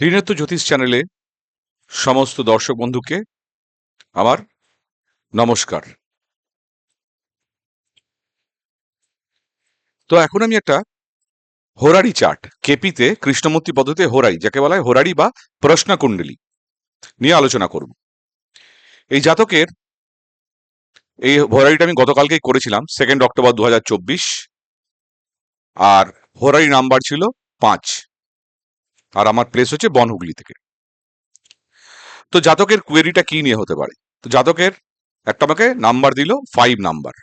ঋণেত্ব জ্যোতিষ চ্যানেলে সমস্ত দর্শক বন্ধুকে আমার নমস্কার। তো এখন আমি একটা হোরারি চার্ট, কেপিতে কৃষ্ণমূর্তি পদ্ধতিতে হোরাই, যাকে বলা হয় হোরারি বা প্রশ্নকুণ্ডলী, নিয়ে আলোচনা করব। এই জাতকের এই হোরারিটা আমি গতকালকেই করেছিলাম সেকেন্ড অক্টোবর দু হাজার চব্বিশ, আর হোরারি নাম্বার ছিল পাঁচ। আর আমার প্লেস হচ্ছে বনহুগলি থেকে। তো জাতকের কোয়েরিটা কি নিয়ে হতে পারে? তো জাতকের একটা আমাকে নাম্বার দিল ফাইভ নাম্বার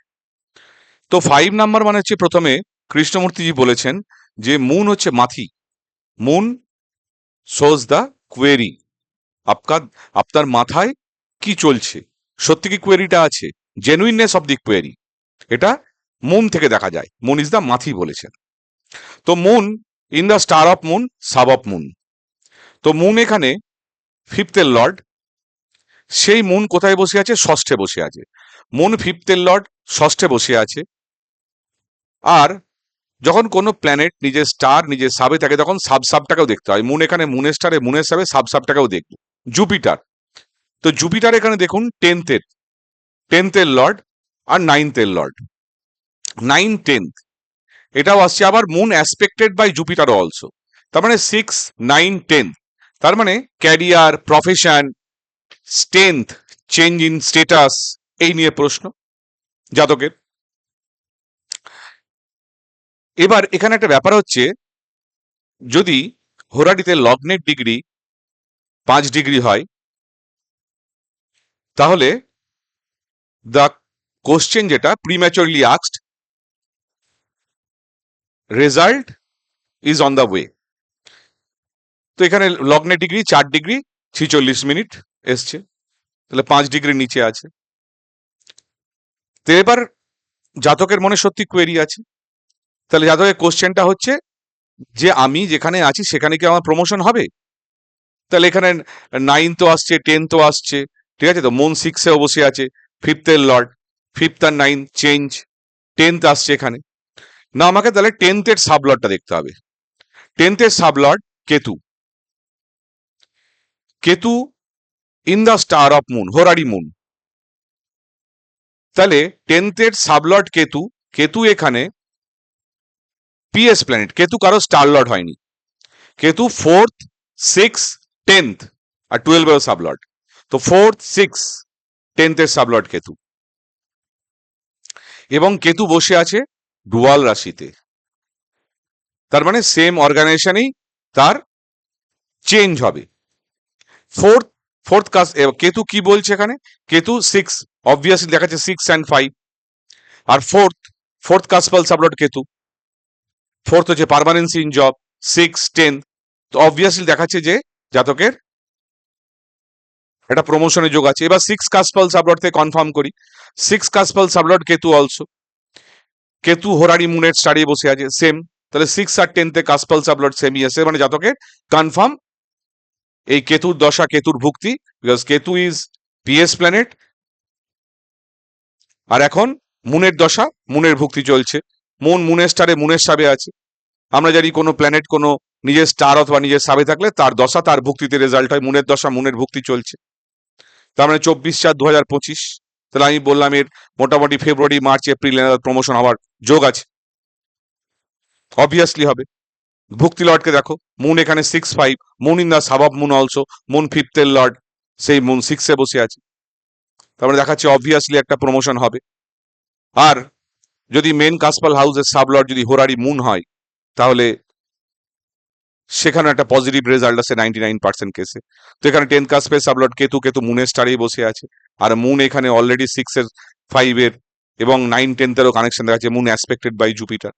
তো ফাইভ নাম্বার মানে হচ্ছে প্রথমে কৃষ্ণমূর্তিজি বলেছেন যে মুন হচ্ছে মাথি। মুন সোজ দ্য কোয়েরি আপনার আপনার মাথায় কি চলছে? সত্যি কি কোয়েরিটা আছে? জেনুইননেস অফ দি কোয়েরি এটা মুন থেকে দেখা যায়। মুন ইজ দ্য মাথি বলেছেন। তো moon in the star of moon, sub of moon. তো মুন এখানে ফিফথের লর্ড, সেই মুন কোথায় বসে আছে? ষষ্ঠে বসে আছে। মুন ফিফথের লর্ড, ষষ্ঠে বসে আছে। আর যখন কোনো প্ল্যানেট নিজের স্টার নিজের সাবে থাকে, তখন সাব সাবটাকেও দেখতে হয়। মুন এখানে মুনের স্টারে মুনের সাবে সাব সাবটাকেও দেখবে। জুপিটার। তো জুপিটার এখানে দেখুন টেন্থের টেন্থের লর্ড আর নাইনথের লর্ড। নাইন টেন্থ এটাও আসছে আবার মুন অ্যাসপেক্টেড বাই জুপিটারও অলসো তার মানে সিক্স নাইন টেন্থ তার মানে career profession strength change in status এই নিয়ে প্রশ্ন জাতকের। এবার এখানে একটা ব্যাপার হচ্ছে, যদি হোরাডিতে লগ্নের ডিগ্রি পাঁচ ডিগ্রি হয়, তাহলে দ্য কোশ্চেন যেটা prematurely আক্সড result is on the way তো এখানে লগ্নে ডিগ্রি চার ডিগ্রি ছিচল্লিশ মিনিট এসছে। তাহলে পাঁচ ডিগ্রির নিচে আছে। তো এবার জাতকের মনে সত্যি কোয়েরি আছে। তাহলে জাতকের কোশ্চেনটা হচ্ছে, যে আমি যেখানে আছি, সেখানে কি আমার প্রমোশন হবে? তাহলে এখানে নাইন তো আসছে টেন তো আসছে। ঠিক আছে তো? মন সিক্সেও বসে আছে। ফিফথের লর্ড ফিফথ আর নাইন চেঞ্জ টেন্থ আসছে এখানে। না, আমাকে তাহলে টেন্থের সাবলটটা দেখতে হবে। টেন্থের sublord Ketu. Ketu in the star of moon horary moon তাহলে টেন্থের সাবলট কেতু কেতু এখানে পিএস প্ল্যানেট কেতু কারও স্টার লর্ড হয়নি। কেতু ফোর্থ সিক্স টেন্থ আর টুয়েলভ সাবলট। তো ফোর্থ সিক্স টেন্থের সাবলট কেতু। এবং কেতু বসে আছে ডুয়াল রাশিতে। তার মানে সেম অর্গানাইজেশনেই তার চেঞ্জ হবে। ফোর্থ ফোর্থ কাজ কেতু কি বলছে এখানে? কেতু সিক্স অবভিয়াসলি দেখাচ্ছে six and five R fourth fourth cuspal sublord Ketu. Fourth হচ্ছে permanency in job six ten তো অবভিয়াসলি দেখাচ্ছে যে জাতকের একটা প্রমোশনের যোগ আছে। এবার সিক্স কাসপাল সাবলট থেকে কনফার্ম করি। Six cuspal sublord Ketu also Ketu horary মুনের স্টাডি বসে আছে সেম তাহলে সিক্স আর টেনতে কাসপাল সাবলট সেমই আছে মানে জাতকের কনফার্ম এই কেতুর দশা, কেতুর ভুক্তি because Ketu is PS planet আর এখন মুনের দশা, মুনের ভুক্তি চলছে। মুন মুনের স্টারে মুনের সাবে আছে। আমরা জানি কোনো প্ল্যানেট কোনো নিজের স্টার অথবা নিজের সাবে থাকলে তার দশা, তার ভুক্তিতে রেজাল্ট হয়। মুনের দশা, মুনের ভুক্তি চলছে। তার মানে চব্বিশ চার দু হাজার পঁচিশ। তাহলে আমি বললাম এর মোটামুটি ফেব্রুয়ারি মার্চ এপ্রিল প্রমোশন হওয়ার যোগ আছে। অবভিয়াসলি হবে। ভুক্তি লর্ডকে দেখো মুন এখানে six five moon in the sub of moon also moon ফিফথের lord সেই মুন সিক্সে বসে আছে। তারপরে দেখাচ্ছে অবভিয়াসলি একটা প্রমোশন হবে। আর যদি মেন কাসপাল হাউসের সাব লর্ড যদি হোরারি মুন হয়, তাহলে সেখানে একটা পজিটিভ রেজাল্ট আছে নাইনটি নাইন পার্সেন্ট কেসে তো এখানে টেন কাসপের সাবলট কেতু কেতু মুনের স্টারেই বসে আছে। আর মুন এখানে অলরেডি সিক্স এর ফাইভ এর এবং নাইন টেন্থেরও কানেকশন দেখা যাচ্ছে মুন অ্যাসপেক্টেড বাই জুপিটার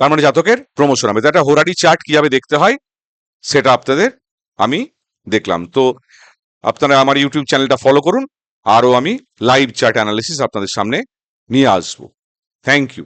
তার মানে জাতকের প্রমোশন হবে। একটা হোরারি চার্ট কীভাবে দেখতে হয়, সেটা আপনাদের আমি দেখলাম। তো আপনারা আমার ইউটিউব চ্যানেলটা ফলো করুন, আরও আমি লাইভ চার্ট অ্যানালিসিস আপনাদের সামনে নিয়ে আসব। Thank you